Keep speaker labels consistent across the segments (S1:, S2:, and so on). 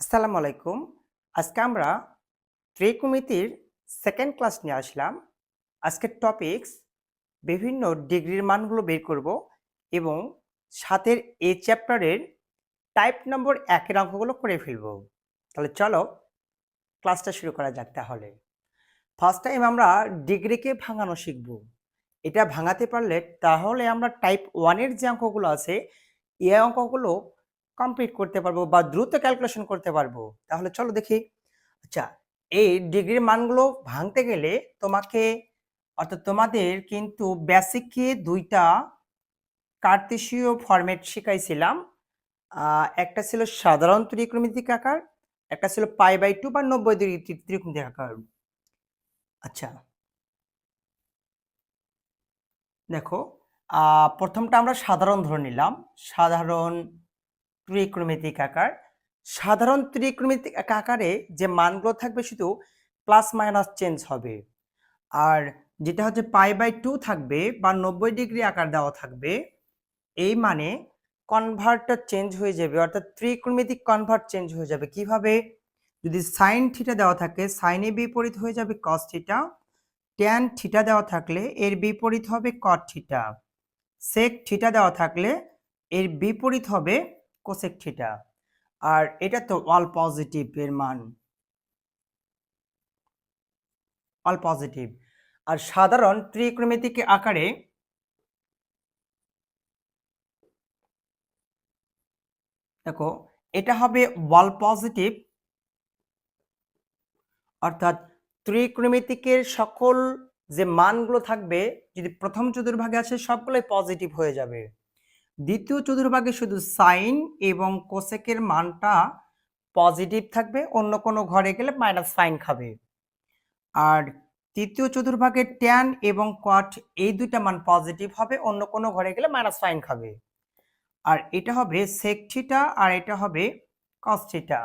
S1: আসসালামু আলাইকুম। আজকে আমরা ত্রিকোণমিতির সেকেন্ড ক্লাস নিয়ে আসলাম। আজকের টপিকস বিভিন্ন ডিগ্রির মানগুলো বের করব এবং সাথের এই চ্যাপ্টারের টাইপ নম্বর একের অঙ্কগুলো করে ফেলব। তাহলে চলো ক্লাসটা শুরু করা যাক তাহলে। ফার্স্ট টাইম আমরা ডিগ্রিকে ভাঙানো শিখব। এটা ভাঙাতে পারলে তাহলে আমরা টাইপ ওয়ানের যে অঙ্কগুলো আছে এই অঙ্কগুলো কমপ্লিট করতে পারব বা দ্রুত ক্যালকুলেশন করতে পারব। তাহলে চলো দেখি। আচ্ছা এই ডিগ্রির মানগুলো ভাঙতে গেলে তোমাকে, অর্থাৎ তোমাদের কিন্তু বেসিকে দুইটা কার্তেশীয় ফরম্যাট শিখাইছিলাম। একটা ছিল সাধারণ ত্রিকোণমিতিক আকার, একটা ছিল পাই বাই টু বা নব্বই ডিগ্রি ত্রি- ত্রিকোণমিতিক আকার। আচ্ছা। দেখো প্রথমটা আমরা সাধারণ ধরে নিলাম। সাধারণ ত্রিকোণমিতিক আকার। সাধারণ ত্রিকোণমিতিক এক আকারে যে মানগুলো থাকবে শুধু প্লাস মাইনাস চেঞ্জ হবে। আর যেটা হচ্ছে পাই বাই টু থাকবে বা নব্বই ডিগ্রি আকার দেওয়া থাকবে, এই মানে কনভার্টটা চেঞ্জ হয়ে যাবে, অর্থাৎ ত্রিকোণমিতিক কনভার্ট চেঞ্জ হয়ে যাবে। কীভাবে? যদি সাইন থিটা দেওয়া থাকে সাইনে বিপরীত হয়ে যাবে কস থিটা ট্যান থিটা দেওয়া থাকলে এর বিপরীত হবে কট থিটা সেক থিটা দেওয়া থাকলে এর বিপরীত হবে কোসেক থিটা। আর এটা তো অল পজিটিভ এর মান। অল পজিটিভ আর সাধারণ ত্রিকোণমিতিক আকারে দেখো, এটা হবে ওয়াল পজিটিভ অর্থাৎ ত্রিকোণমিতিকের সকল যে মানগুলো থাকবে, যদি প্রথম চতুর্ভাগে আসে, সবগুলোই পজিটিভ হয়ে যাবে। দ্বিতীয় চতুর্ভাগে শুধু সাইন এবং কোসেকের মানটা পজিটিভ থাকবে, অন্য কোনো ঘরে গেলে মাইনাস সাইন খাবে। আর তৃতীয় চতুর্ভাগে ট্যান এবং কট, এই দুইটা মান পজিটিভ হবে, অন্য কোনো ঘরে গেলে মাইনাস সাইন খাবে। আর এটা হবে সেক আর এটা হবে কস থিটা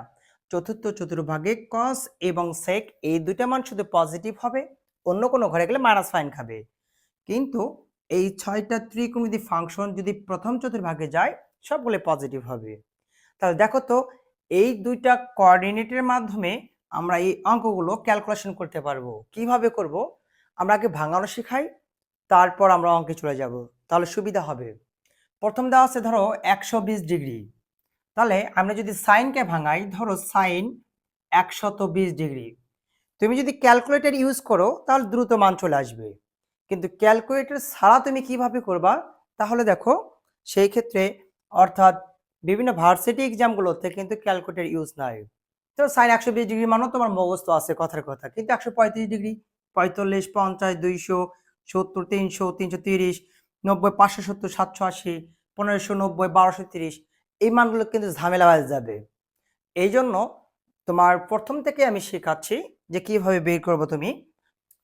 S1: চতুর্থ চতুর্ভাগে কস এবং সেক এই দুইটা মান শুধু পজিটিভ হবে, অন্য কোনো ঘরে গেলে মাইনাস সাইন খাবে। কিন্তু এই ছয়টা ত্রিকোণমিতি ফাংশন যদি প্রথম চতুর্ভাগে যায়, সবগুলো পজিটিভ হবে। তাহলে দেখো তো, এই দুইটা কোঅর্ডিনেটের মাধ্যমে আমরা এই অঙ্কগুলো ক্যালকুলেশন করতে পারব। কীভাবে করব? আমরা আগে ভাঙানো শেখাই, তারপর আমরা অঙ্কে চলে যাব। তাহলে সুবিধা হবে। প্রথম দেওয়া আছে ধরো একশো বিশ ডিগ্রি। তাহলে আমরা যদি সাইনকে ভাঙাই, ধরো সাইন একশত ডিগ্রি। তুমি যদি ক্যালকুলেটর ইউজ করো, তাহলে দ্রুত মান চলে আসবে। কিন্তু ক্যালকুলেটর ছাড়া তুমি কীভাবে করবা? তাহলে দেখো, সেই ক্ষেত্রে অর্থাৎ বিভিন্ন ভার্সিটি এক্সামগুলোতে কিন্তু ক্যালকুলেটর ইউজ নাই। তো সাইন একশো বিশ ডিগ্রি মানও তোমার মুখস্থ আছে কথার কথা, কিন্তু একশো পঁয়ত্রিশ ডিগ্রি, পঁয়তাল্লিশ, পঞ্চাশ, দুইশো, সত্তর, তিনশো তিনশো তিরিশ, নব্বই, পাঁচশো, সত্তর, সাতশো আশি, পনেরোশো, নব্বই, বারোশো তিরিশ, এই মানগুলো কিন্তু ঝামেলা হয়ে যাবে। এই জন্য তোমার প্রথম থেকে আমি শেখাচ্ছি যে কীভাবে বের করব তুমি।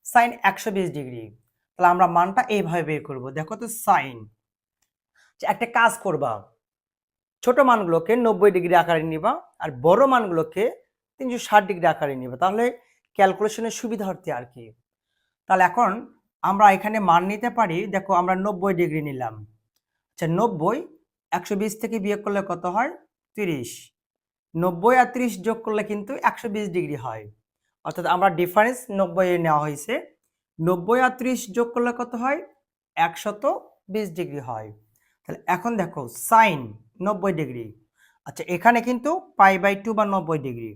S1: সাইন একশো বিশ ডিগ্রি। তাহলে আমরা মানটা এইভাবে বের করব। দেখো তো সাইন। যে একটা কাজ করবা, ছোট মানগুলোকে নব্বই ডিগ্রি আকারে নিবা আর বড় মানগুলোকে তিনশো ষাট ডিগ্রি আকারে নিবা। তাহলে ক্যালকুলেশনের সুবিধা হচ্ছে আর কি। তাহলে এখন আমরা এখানে মান নিতে পারি, দেখো আমরা নব্বই ডিগ্রি নিলাম। আচ্ছা নব্বই একশো বিশ থেকে বিয়োগ করলে কত হয়? তিরিশ। নব্বই আর তিরিশ যোগ করলে কিন্তু একশো বিশ ডিগ্রি হয়। অর্থাৎ আমরা ডিফারেন্স নব্বই নেওয়া হয়েছে। নব্বই আর ত্রিশ যোগ করলে কত হয়? একশত বিশ ডিগ্রি হয়। তাহলে এখন দেখো, সাইন নব্বই ডিগ্রি। আচ্ছা এখানে কিন্তু পাই বাই টু বা নব্বই ডিগ্রি।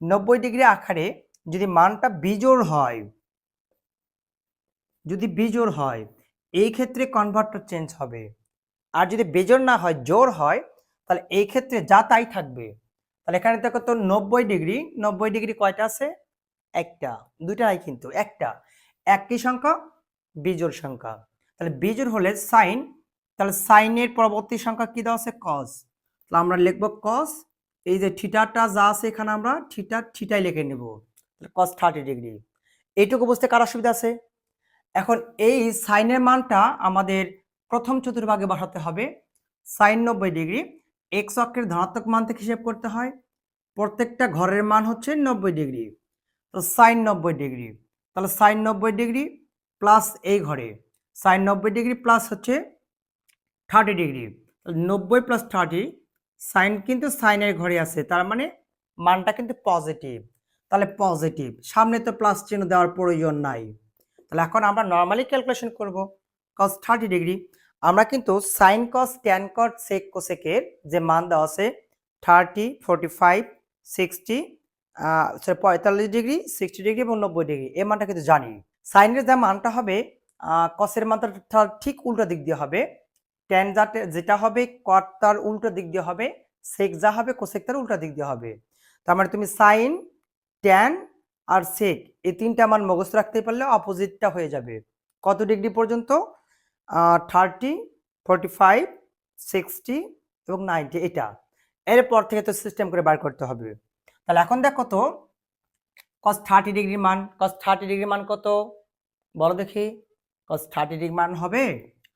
S1: নব্বই ডিগ্রি আকারে যদি মানটা বিজোড় হয়, যদি বিজোড় হয়, এই ক্ষেত্রে কনভার্টার চেঞ্জ হবে। আর যদি বেজোর না হয় জোর হয়, তাহলে এই ক্ষেত্রে যা তাই থাকবে। তাহলে এখানে দেখো তো নব্বই ডিগ্রি নব্বই ডিগ্রি কয়টা আছে? একটা। দুইটা নাই কিন্তু একটা। একই সংখ্যা? বিজোড় সংখ্যা। তাহলে বিজোড় হলে সাইন, তাহলে সাইনের পরবর্তী সংখ্যা কি দেওয়া আছে? কস তাহলে আমরা লিখব কস এই যে থিটাটা যা আছে এখানে আমরা থিটা, থিটাই লিখে নেব। তাহলে কস থার্টি ডিগ্রি এইটুকু বুঝতে কার অসুবিধা আছে? এখন এই সাইনের মানটা আমাদের প্রথম চতুর্ভাগে বসাতে হবে। সাইন নব্বই ডিগ্রি এক্স অক্ষের ধনাত্মক মান থেকে হিসেব করতে হয়। প্রত্যেকটা ঘরের মান হচ্ছে নব্বই ডিগ্রি তো সাইন নব্বই ডিগ্রি তাহলে সাইন নব্বই ডিগ্রি প্লাস এই ঘরে। সাইন নব্বই ডিগ্রি প্লাস হচ্ছে থার্টি ডিগ্রি। নব্বই প্লাস থার্টি সাইন কিন্তু সাইনের ঘরে আছে, তার মানে মানটা কিন্তু পজিটিভ তাহলে পজিটিভ সামনে তো প্লাস চিহ্ন দেওয়ার প্রয়োজন নাই। তাহলে এখন আমরা নর্মালি ক্যালকুলেশন করব কস থার্টি ডিগ্রি। আমরা কিন্তু সাইন কস ট্যান কট সেক কোসেকের যে মান দেওয়া আছে থার্টি ফোরটি ফাইভ সিক্সটি পঁয়তাল্লিশ ডিগ্রি সিক্সটি ডিগ্রি এবং নব্বই ডিগ্রি। এই মানটা কিন্তু জানি। সাইনের যে মানটা হবে কসের মানটা ঠিক উল্টো দিক দিয়ে হবে। ট্যান যাতে যেটা হবে কট তার উল্টো দিক দিয়ে হবে সেক যা হবে কোসেক তার উল্টো দিক দিয়ে হবে। তার মানে তুমি সাইন ট্যান আর সেক এই তিনটা মান মুখস্থ রাখতে পারলে অপোজিটটা হয়ে যাবে। কত ডিগ্রি পর্যন্ত? থার্টি ফোরটি ফাইভ সিক্সটি এবং নাইনটি এটা এরপর থেকে তো সিস্টেম করে বার করতে হবে। তাহলে এখন দেখো তো কস থার্টি ডিগ্রি মান কস থার্টি ডিগ্রি মান কত? বলো দেখি কস থার্টি ডিগ্রি মান হবে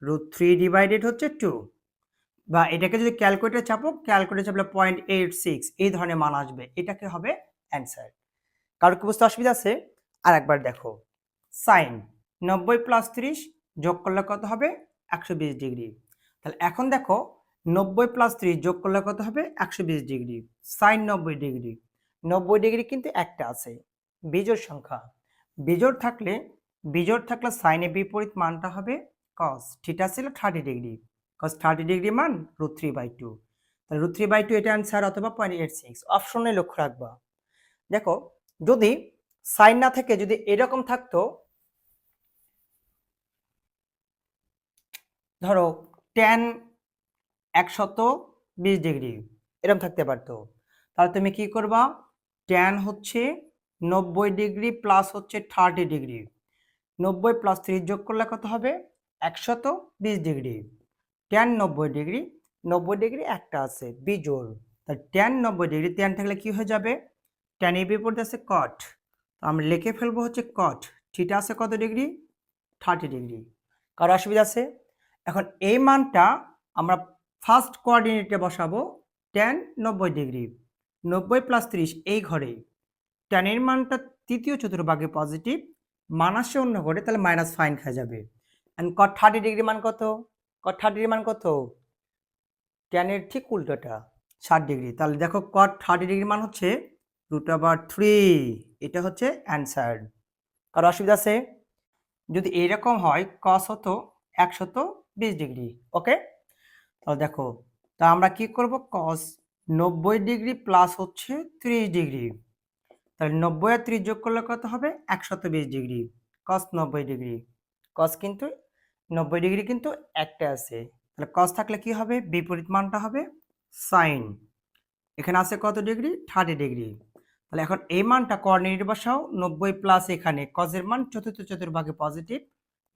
S1: রুট থ্রি ডিভাইডেড হচ্ছে টু বা এটাকে যদি ক্যালকুলেটর চাপো ক্যালকুলেটর চাপলে পয়েন্ট এইট সিক্স এই ধরনের মান আসবে। এটাকে হবে অ্যান্সার কারোর কি বুঝতে অসুবিধা আছে? আর একবার দেখো সাইন নব্বই প্লাস তিরিশ যোগ করলে কত হবে? একশো বিশ ডিগ্রি তাহলে এখন দেখো, নব্বই প্লাস তিরিশ যোগ করলে কত হবে? একশো বিশ ডিগ্রি সাইন নব্বই ডিগ্রি নব্বই ডিগ্রি কিন্তু একটা আছে, বিজোড় সংখ্যা। বিজোড় থাকলে বিজোড় থাকলে সাইনে বিপরীত মানটা হবে কস থিটা ছিল thirty degree cos thirty degree মান রুট থ্রি বাই টু তাহলে রুট থ্রি বাই টু এটা অ্যান্সার অথবা পয়েন্ট এইট সিক্স অপশনে লক্ষ্য রাখবা। দেখো, যদি সাইন না থেকে, যদি এরকম থাকতো, ধরো টেন একশত বিশ ডিগ্রি এরকম থাকতে পারতো। তাহলে তুমি কি করবা? ট্যান হচ্ছে নব্বই ডিগ্রি প্লাস হচ্ছে থার্টি ডিগ্রি। নব্বই প্লাস ত্রিশ যোগ করলে কত হবে? একশত বিশ ডিগ্রি। ট্যান নব্বই ডিগ্রি নব্বই ডিগ্রি একটা আছে, বিজোড়। তাহলে ট্যান নব্বই ডিগ্রি ট্যান থাকলে কি হয়ে যাবে? ট্যান এর বিপরীতে আছে কট আমরা লিখে ফেলব হচ্ছে কট থিটা আছে কত ডিগ্রি? Thirty degree. কারও অসুবিধা আছে? এখন এই মানটা আমরা ফার্স্ট কোঅর্ডিনেটে বসাবো ট্যান নব্বই ডিগ্রি। নব্বই প্লাস ত্রিশ এই ঘরে ট্যানের মানটা তৃতীয় চতুর্ভাগে পজিটিভ মান আসে অন্য ঘরে, তাহলে মাইনাস ফাইন খাওয়া যাবে। অ্যান্ড কট থার্টি ডিগ্রি মান কত? কট থার্টি ডিগ্রি মান কত? ট্যানের ঠিক উল্টোটা, ষাট ডিগ্রি তাহলে দেখো কট থার্টি ডিগ্রি মান হচ্ছে রুট ওভার থ্রি এটা হচ্ছে অ্যান্সার কারও অসুবিধা আছে? যদি এইরকম হয় কস হতো একশত বিশ ডিগ্রি ওকে তাহলে দেখো, তা আমরা কি করব? কস নব্বই ডিগ্রি প্লাস হচ্ছে ত্রিশ ডিগ্রি। তাহলে নব্বই আর ত্রিশ যোগ করলে কত হবে? একশত বিশ ডিগ্রি। কস নব্বই ডিগ্রি। কস কিন্তু, নব্বই ডিগ্রি কিন্তু একটা আছে। তাহলে কস থাকলে কি হবে? বিপরীত মানটা হবে সাইন এখানে আছে কত ডিগ্রি? Thirty degree. তাহলে এখন এই মানটা কোঅর্ডিনেট বসাও। নব্বই প্লাস এখানে কজের মান চতুর্থ চতুর্ভাগে পজিটিভ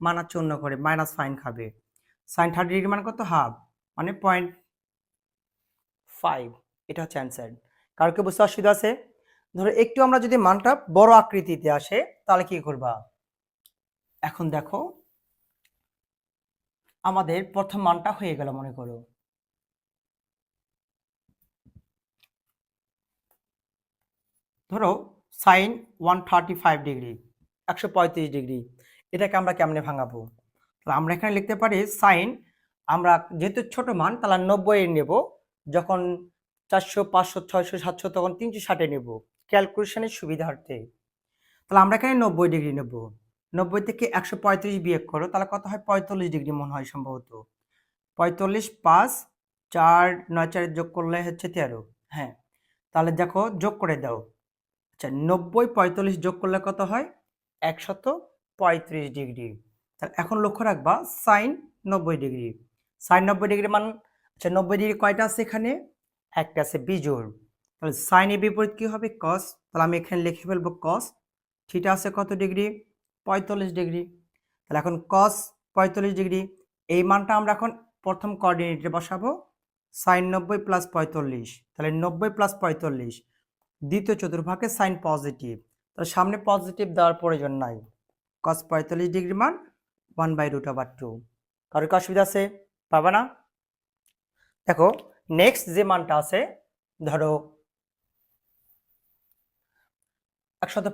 S1: মান অন্য করে মাইনাস ফাইন খাবে। সাইন থার্টি ডিগ্রি মান কত? হাফ মানে পয়েন্ট ফাইভ এটা হচ্ছে অ্যান্সার কারও কি বুঝতে অসুবিধা আছে? ধরো একটু আমরা যদি মানটা বড় আকৃতিতে আসে, তাহলে কি করবা? এখন দেখো, আমাদের প্রথম মানটা হয়ে গেল, মনে করো। ধরো sine one thirty five degree একশো পঁয়ত্রিশ ডিগ্রি এটাকে আমরা কেমনে ভাঙাবো? আমরা এখানে লিখতে পারি সাইন আমরা যেহেতু ছোট মান, তাহলে নব্বই নেব। যখন চারশো, পাঁচশো, ছয়শো, সাতশো, তখন তিনশো, ষাটে নেব। ক্যালকুলেশনের সুবিধার্থে। তাহলে আমরা এখানে নব্বই ডিগ্রি নেব। নব্বই থেকে একশো পঁয়ত্রিশ বিয়োগ করো, তাহলে কত হয়? পঁয়তাল্লিশ ডিগ্রি মনে হয় সম্ভবত। পঁয়তাল্লিশ পাঁচ চার নয় চারের যোগ করলে হচ্ছে তেরো। হ্যাঁ তাহলে দেখো যোগ করে দাও। আচ্ছা নব্বই পঁয়তাল্লিশ যোগ করলে কত হয়? একশত পঁয়ত্রিশ ডিগ্রি। তাহলে এখন লক্ষ্য রাখবা, সাইন নব্বই ডিগ্রি। সাইন নব্বই ডিগ্রি মান আচ্ছা নব্বই ডিগ্রি কয়টা আছে এখানে? একটা আছে বিজোড়। তাহলে সাইনের বিপরীত কি হবে? কস তাহলে আমি এখানে লিখে ফেলব কস থিটা আছে কত ডিগ্রি? পঁয়তাল্লিশ ডিগ্রি। তাহলে এখন কস পঁয়তাল্লিশ ডিগ্রি। এই মানটা আমরা এখন প্রথম কোঅর্ডিনেটে বসাবো। সাইন নব্বই প্লাস পঁয়তাল্লিশ। তাহলে নব্বই প্লাস পঁয়তাল্লিশ। দ্বিতীয় চতুর্ভাগে সাইন পজিটিভ তাহলে সামনে পজিটিভ দেওয়ার প্রয়োজন নাই। কস পঁয়তাল্লিশ ডিগ্রি মান one by root over two কারোর কি অসুবিধা আছে? পাবা না? দেখো নেক্সট যে মানটা আছে ধরো একশত